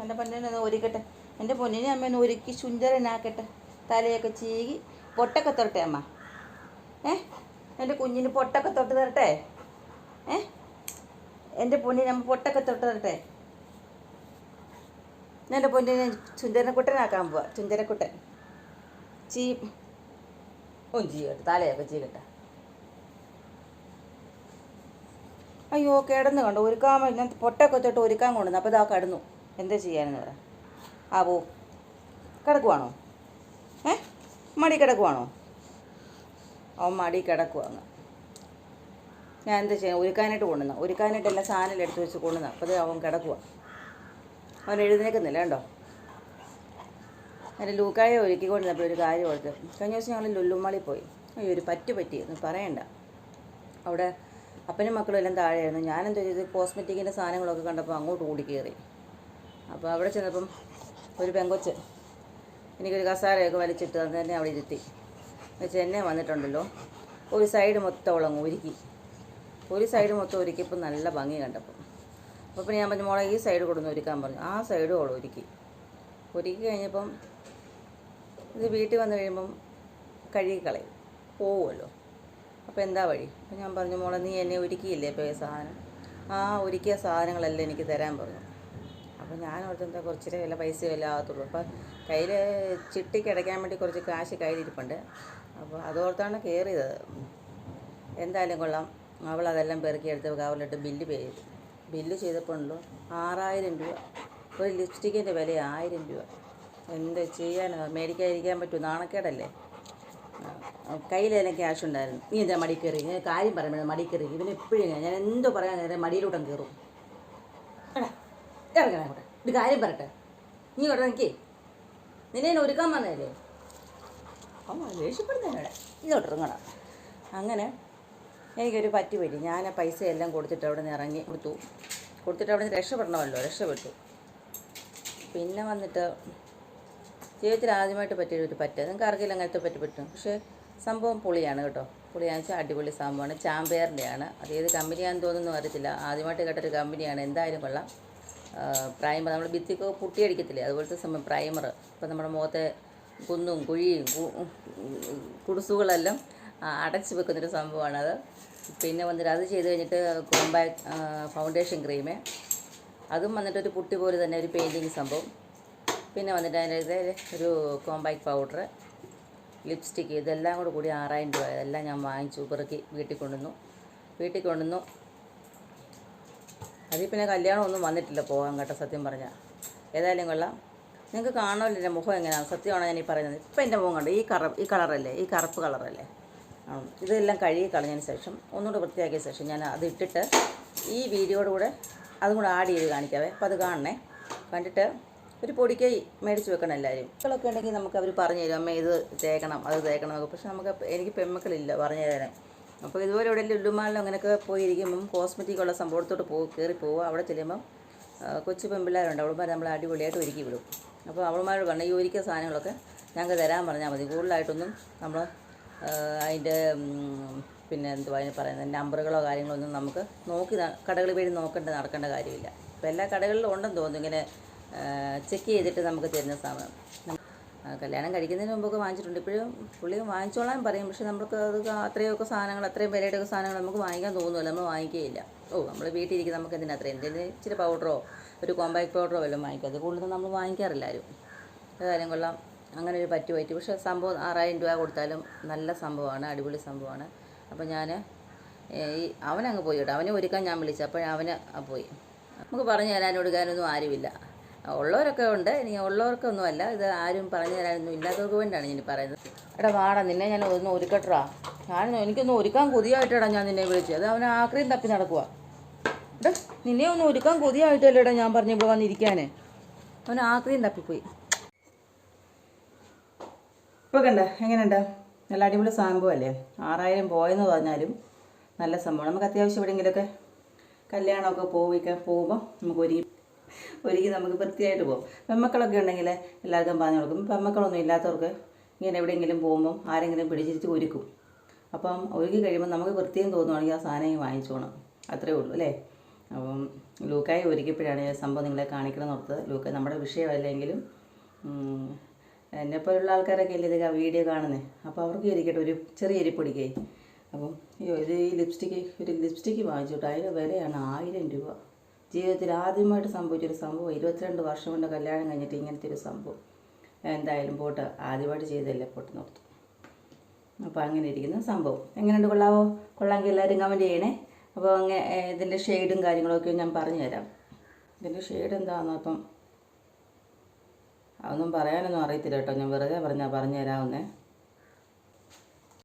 എന്റെ പൊന്നിനെ ഒരുക്കട്ടെ. എന്റെ പൊന്നിനെ അമ്മ ഒന്ന് ഒരുക്കി സുന്ദരനാക്കട്ടെ തലയൊക്കെ ചീകി പൊട്ടൊക്കെ തൊട്ടെ അമ്മ. ഏ? എന്റെ കുഞ്ഞിന് പൊട്ടൊക്കെ തൊട്ട് തരട്ടെ? ഏ? എന്റെ പൊന്നിനെ അമ്മ പൊട്ടൊക്കെ തൊട്ട് തരട്ടെ? എന്റെ പൊന്നിനെ സുന്ദരക്കുട്ടനാക്കാൻ പോവാ. സുന്ദരക്കുട്ടൻ ചീ ഓ ചീകട്ടെ. തലയൊക്കെ ചീകട്ടെ. അയ്യോ കിടന്ന് കണ്ടോ? ഒരുക്കാൻ പൊട്ടൊക്കെ തൊട്ട് ഒരുക്കാൻ കൊണ്ടുവന്നു. അപ്പോൾ ഇതാ കിടന്നു. എന്താ ചെയ്യാനെന്ന് പറ. ആ പോ കിടക്കുവാണോ? ഏ? മടി കിടക്കുവാണോ? ഓ മടി കിടക്കുവാണ് ഞാൻ എന്താ ചെയ്യാൻ ഒരുക്കാനായിട്ട് കൊണ്ടുവന്ന. ഒരുക്കാനായിട്ട് എല്ലാം സാധനം എടുത്ത് വെച്ച് കൊണ്ടുവന്ന. അപ്പോൾ അവൻ കിടക്കുക അവൻ എഴുന്നേക്കുന്നില്ല കണ്ടോ? എന്റെ ലൂക്കായെ ഒരുക്കിക്കൊണ്ടിരുന്നപ്പോൾ ഒരു കാര്യം ഓർത്ത്. കഴിഞ്ഞ ദിവസം ഞങ്ങൾ ലുല്ലുമാളി പോയി. അയ്യോ ഒരു പറ്റു പറ്റി. എന്ന് പറയണ്ട. അവിടെ അപ്പനും മക്കളും എല്ലാം താഴെയായിരുന്നു. ഞാനെന്താ ചെയ്ത് കോസ്മെറ്റിക്കിന്റെ സാധനങ്ങളൊക്കെ കണ്ടപ്പോൾ അങ്ങോട്ട് ഓടി അപ്പോൾ അവിടെ ചെന്നപ്പം ഒരു പെങ്കൊച്ച് എനിക്കൊരു കസാരയൊക്കെ വലിച്ചിട്ട് അത് തന്നെ അവിടെ ഇരുത്തി. വെച്ച് എന്നെ വന്നിട്ടുണ്ടല്ലോ. ഒരു സൈഡ് മൊത്തം ഉളങ്ങ് ഒരുക്കി ഒരു സൈഡ് മൊത്തം ഒരുക്കിയപ്പോൾ നല്ല ഭംഗി കണ്ടപ്പം. അപ്പോൾ പിന്നെ ഞാൻ പറഞ്ഞു മോളെ ഈ സൈഡ് കൊടുന്ന് ഒരുക്കാൻ പറഞ്ഞു. ആ സൈഡ് അവൾ ഒരുക്കി ഒരുക്കി കഴിഞ്ഞപ്പം ഇത് വീട്ടിൽ വന്നു കഴിയുമ്പം കഴുകി കളയും. പോവുമല്ലോ. അപ്പോൾ എന്താ വഴി? അപ്പോൾ ഞാൻ പറഞ്ഞു മോളെ നീ എന്നെ ഒരുക്കിയില്ലേ ഇപ്പോൾ സാധനം. ആ ഒരുക്കിയ സാധനങ്ങളെല്ലാം എനിക്ക് തരാൻ പറഞ്ഞു. അപ്പോൾ ഞാൻ ഓർത്ത് എന്താ കുറച്ചിട്ട് വല്ല പൈസ വല്ല ആകത്തുള്ളൂ. അപ്പോൾ കയ്യിൽ ചിട്ടിക്ക് അടയ്ക്കാൻ വേണ്ടി കുറച്ച് കാശ് കയ്യിലിരിപ്പുണ്ട്. അപ്പോൾ അതോർത്താണ് കയറിയത് എന്തായാലും കൊള്ളാം. അവൾ അതെല്ലാം പെറുക്കിയെടുത്ത് കാവലിട്ട് ബില്ല് പേ ചെയ്തു ബില്ല് ചെയ്തപ്പോൾ ഉണ്ടല്ലോ ആറായിരം രൂപ. ഒരു ലിപ്സ്റ്റിക്കിന്റെ വില ആയിരം രൂപ. എന്ത് ചെയ്യാനോ? മേടിക്കാതിരിക്കാൻ പറ്റുമോ നാണക്കേടല്ലേ? കയ്യിലെല്ലാം ക്യാഷ് ഉണ്ടായിരുന്നു. നീ എന്താ മടി കയറി? കാര്യം പറയുമ്പോൾ മടി കയറി. ഇവന് എപ്പോഴും ഞാൻ എന്തോ പറയാൻ നേരം മടിയിലൂട്ടം കയറും. ഇറങ്ങണ അങ്ങോട്ട്. ഒരു കാര്യം പറട്ടെ നീ ഇവിടെ നിൽക്കേ നിന്നെ എന്നെ ഒരുക്കാൻ വന്നതല്ലേ? അമ്മ ദേഷ്യപ്പെടുന്നതിനോടെ. ഇങ്ങോട്ട് ഇറങ്ങണം. അങ്ങനെ എനിക്കൊരു പറ്റി പറ്റി ഞാൻ ആ പൈസ എല്ലാം കൊടുത്തിട്ട് അവിടെ നിന്ന് ഇറങ്ങി കൊടുത്തു. കൊടുത്തിട്ട് അവിടെ നിന്ന് രക്ഷപ്പെടണമല്ലോ രക്ഷപ്പെട്ടു. പിന്നെ വന്നിട്ട് ജീവിതത്തിൽ ആദ്യമായിട്ട് പറ്റിയൊരു പറ്റ. നിങ്ങൾക്ക് ആർക്കെങ്കിലും അങ്ങനത്തെ പറ്റി പറ്റും? പക്ഷേ സംഭവം പുളിയാണ് കേട്ടോ. പുളിയാണെന്ന് വെച്ചാൽ അടിപൊളി സംഭവമാണ്. ചാമ്പയറിന്റെയാണ്. അത് ഏത് കമ്പനിയാണെന്ന് തോന്നുന്നു അറിയത്തില്ല. ആദ്യമായിട്ട് കേട്ടൊരു കമ്പനിയാണ്. എന്തായാലും കൊള്ളാം. പ്രൈമർ നമ്മൾ ഭിത്തിക്കൊക്കെ പുട്ടിയടിക്കത്തില്ലേ അതുപോലത്തെ സംഭവം പ്രൈമർ ഇപ്പം നമ്മുടെ മുഖത്തെ കുന്നും കുഴിയും കുടുസുകളെല്ലാം അടച്ചു വെക്കുന്നൊരു സംഭവമാണത്. പിന്നെ വന്നിട്ട് അത് ചെയ്ത് കഴിഞ്ഞിട്ട് കോമ്പാക്ട് ഫൗണ്ടേഷൻ ക്രീം അതും വന്നിട്ട് ഒരു പുട്ടി പോലെ തന്നെ ഒരു പെയിന്റിങ് സംഭവം. പിന്നെ വന്നിട്ട് അതിന്റെ ഒരു കോമ്പാക്ട് പൗഡർ ലിപ്സ്റ്റിക്ക് ഇതെല്ലാം കൂടെ കൂടി ആറായിരം രൂപ. ഇതെല്ലാം ഞാൻ വാങ്ങിച്ചു പെറുക്കി വീട്ടിൽ കൊണ്ടുവന്നു. വീട്ടിൽ കൊണ്ടുവന്നു. അതിൽ പിന്നെ കല്യാണമൊന്നും വന്നിട്ടില്ല പോകാൻ കേട്ടോ സത്യം പറഞ്ഞാൽ ഏതായാലും കൊള്ളാം. നിങ്ങൾക്ക് കാണുമല്ലോ എന്റെ മുഖം എങ്ങനെയാണ്? സത്യമാണോ ഞാൻ ഈ പറയുന്നത്? ഇപ്പം എന്റെ മുഖം കണ്ടു? ഈ കറ ഈ കളറല്ലേ? ഈ കറുപ്പ് കളറല്ലേ? ഇതെല്ലാം കഴുകി കളഞ്ഞതിന് ശേഷം ഒന്നുകൂടെ വൃത്തിയാക്കിയ ശേഷം ഞാൻ അത് ഇട്ടിട്ട് ഈ വീഡിയോയുടെ കൂടെ അതും കൂടെ ആഡ് ചെയ്ത് കാണിക്കാവേ. അപ്പോൾ അത് കാണണേ. കണ്ടിട്ട് ഒരു പൊടിക്കൈ മേടിച്ച് വെക്കണം എല്ലാവരും. മക്കളൊക്കെ ഉണ്ടെങ്കിൽ നമുക്ക് അവർ പറഞ്ഞു തരും അമ്മ ഇത് തേക്കണം അത് തേക്കണം എന്നൊക്കെ. പക്ഷെ നമുക്ക് എനിക്ക് പെൺമക്കളില്ല പറഞ്ഞു തരാൻ. അപ്പോൾ ഇതുപോലെ ഇവിടെ ലുല്ലുമാളിലും അങ്ങനെയൊക്കെ പോയിരിക്കുമ്പം കോസ്മെറ്റിക് ഉള്ള സംഭവത്തോട്ട് പോ കയറി പോവുക. അവിടെ ചെല്ലുമ്പം കൊച്ചു പെൺപിള്ളേരുണ്ട്. അവളുമാർ നമ്മൾ അടിപൊളിയായിട്ട് ഒരുക്കി വിടും. അപ്പോൾ അവളുമാരോട് പറഞ്ഞു ഈ ഒരുക്കിയ സാധനങ്ങളൊക്കെ ഞങ്ങൾക്ക് തരാൻ പറഞ്ഞാൽ മതി. കൂടുതലായിട്ടൊന്നും നമ്മൾ അതിന്റെ പിന്നെ എന്തുവാ അതിന് പറയുന്നത്? നമ്പറുകളോ കാര്യങ്ങളോ ഒന്നും നമുക്ക് നോക്കി കടകളിൽ പോയി നോക്കേണ്ട നടക്കേണ്ട കാര്യമില്ല. ഇപ്പോൾ എല്ലാ കടകളിലും ഉണ്ടെന്ന് തോന്നുന്നു. ഇങ്ങനെ ചെക്ക് ചെയ്തിട്ട് നമുക്ക് തരുന്ന സാധനം. കല്യാണം കഴിക്കുന്നതിന് മുമ്പൊക്കെ വാങ്ങിച്ചിട്ടുണ്ട്. ഇപ്പോഴും പുള്ളി വാങ്ങിച്ചോളാൻ പറയും. പക്ഷെ നമുക്ക് അത് അത്രയൊക്കെ സാധനങ്ങൾ അത്രയും വിലയുടെയൊക്കെ സാധനങ്ങൾ നമുക്ക് വാങ്ങിക്കാൻ തോന്നുമല്ലോ. നമ്മൾ വാങ്ങിക്കുകയില്ല. ഓ നമ്മൾ വീട്ടിലിരിക്കും നമുക്ക് എന്തിനാ അത്രയും? എന്തെങ്കിലും ഇച്ചിരി പൗഡറോ ഒരു കോമ്പാക്ട് പൗഡറോ വല്ലതും വാങ്ങിക്കും. അത് കൂടുതലും നമ്മൾ വാങ്ങിക്കാറില്ല ആരും. ഏതായാലും കൊള്ളാം. അങ്ങനെ ഒരു പറ്റി പറ്റി പക്ഷേ സംഭവം ആറായിരം രൂപ കൊടുത്താലും നല്ല സംഭവമാണ് അടിപൊളി സംഭവമാണ്. അപ്പോൾ ഞാൻ ഈ അവനങ്ങ് പോയി കേട്ടോ. അവനെ ഒരുക്കാൻ ഞാൻ വിളിച്ചു അപ്പോഴവന് പോയി. നമുക്ക് പറഞ്ഞു തരാനൊടുക്കാനൊന്നും ആരുമില്ല. ഉള്ളവരൊക്കെ ഉണ്ട്. ഇനി ഉള്ളവർക്കൊന്നും അല്ല ഇത് ആരും പറഞ്ഞു തരാനൊന്നും ഇല്ലാത്തവർക്ക് വേണ്ടിയാണ് ഞാൻ പറയുന്നത്. എടാ വാടാ നിന്നെ ഞാൻ ഒന്ന് ഒരുക്കട്ടാ ഞാൻ എനിക്കൊന്ന് ഒരുക്കാൻ കൊതിയായിട്ടാണ് ഞാൻ നിന്നെ വിളിച്ചത്. അത് അവൻ ആക്രിയും തപ്പി നടക്കുക എടാ നിന്നെ ഒന്ന് ഒരുക്കാൻ കൊതിയായിട്ടല്ലേടാ ഞാൻ പറഞ്ഞു ഇവിടെ വന്നിരിക്കാനേ അവൻ ആക്രിയും തപ്പിപ്പോയി. ഇപ്പോൾ കണ്ട? എങ്ങനെയുണ്ട്? നല്ല അടിപൊളി സംഭവമല്ലേ? ആറായിരം പോയെന്ന് പറഞ്ഞാലും നല്ല സംഭവം നമുക്ക് അത്യാവശ്യം എവിടെയെങ്കിലുമൊക്കെ കല്യാണമൊക്കെ പോവിക്കാൻ പോകുമ്പോൾ നമുക്ക് ഒരുങ്ങി ഒരുങ്ങി നമുക്ക് വൃത്തിയായിട്ട് പോകും പെമ്മക്കളൊക്കെ ഉണ്ടെങ്കിൽ എല്ലാവർക്കും പറഞ്ഞു കൊടുക്കും. പെമ്മക്കളൊന്നും ഇല്ലാത്തവർക്ക് ഇങ്ങനെ എവിടെയെങ്കിലും പോകുമ്പം ആരെങ്കിലും പിടിച്ചിരിച്ച് ഒരുക്കും. അപ്പം ഒരുക്കി കഴിയുമ്പോൾ നമുക്ക് വൃത്തിയും തോന്നുവാണെങ്കിൽ ആ സാധനം വാങ്ങിച്ചോണം അത്രേ ഉള്ളൂ അല്ലേ? അപ്പം ലൂക്കായി ഒരുക്കിയപ്പോഴാണ് സംഭവം നിങ്ങളെ കാണിക്കണം എന്ന് ഓർത്തത്. ലൂക്ക നമ്മുടെ വിഷയമല്ലെങ്കിലും എന്നെപ്പോലുള്ള ആൾക്കാരൊക്കെ അല്ലേ ഇത് വീഡിയോ കാണുന്നത് അപ്പോൾ അവർക്ക് ഇരിക്കട്ടെ ഒരു ചെറിയ എരിപ്പൊടിക്കായി അപ്പം ഇത് ഈ ലിപ്സ്റ്റിക്ക് ഒരു ലിപ്സ്റ്റിക്ക് വാങ്ങിച്ചു. കേട്ടോ അതിന്റെ വിലയാണ് ആയിരം രൂപ. ജീവിതത്തിൽ ആദ്യമായിട്ട് സംഭവിച്ചൊരു സംഭവം ഇരുപത്തിരണ്ട് വർഷം കൊണ്ട് കല്യാണം കഴിഞ്ഞിട്ട് ഇങ്ങനത്തെ ഒരു സംഭവം. എന്തായാലും പോട്ട് ആദ്യമായിട്ട് ചെയ്തല്ലേ പോട്ട് നോർത്തു അപ്പോൾ അങ്ങനെ ഇരിക്കുന്ന സംഭവം. എങ്ങനെയുണ്ട് കൊള്ളാവോ? കൊള്ളാമെങ്കിൽ എല്ലാവരും കമന്റ് ചെയ്യണേ. അപ്പോൾ അങ്ങനെ ഇതിന്റെ ഷെയ്ഡും കാര്യങ്ങളൊക്കെ ഞാൻ പറഞ്ഞു തരാം ഇതിന്റെ ഷെയ്ഡ് എന്താണെന്ന് അപ്പം അതൊന്നും പറയാനൊന്നും അറിയത്തില്ല കേട്ടോ. ഞാൻ വെറുതെ പറഞ്ഞാൽ പറഞ്ഞു തരാവുന്നേ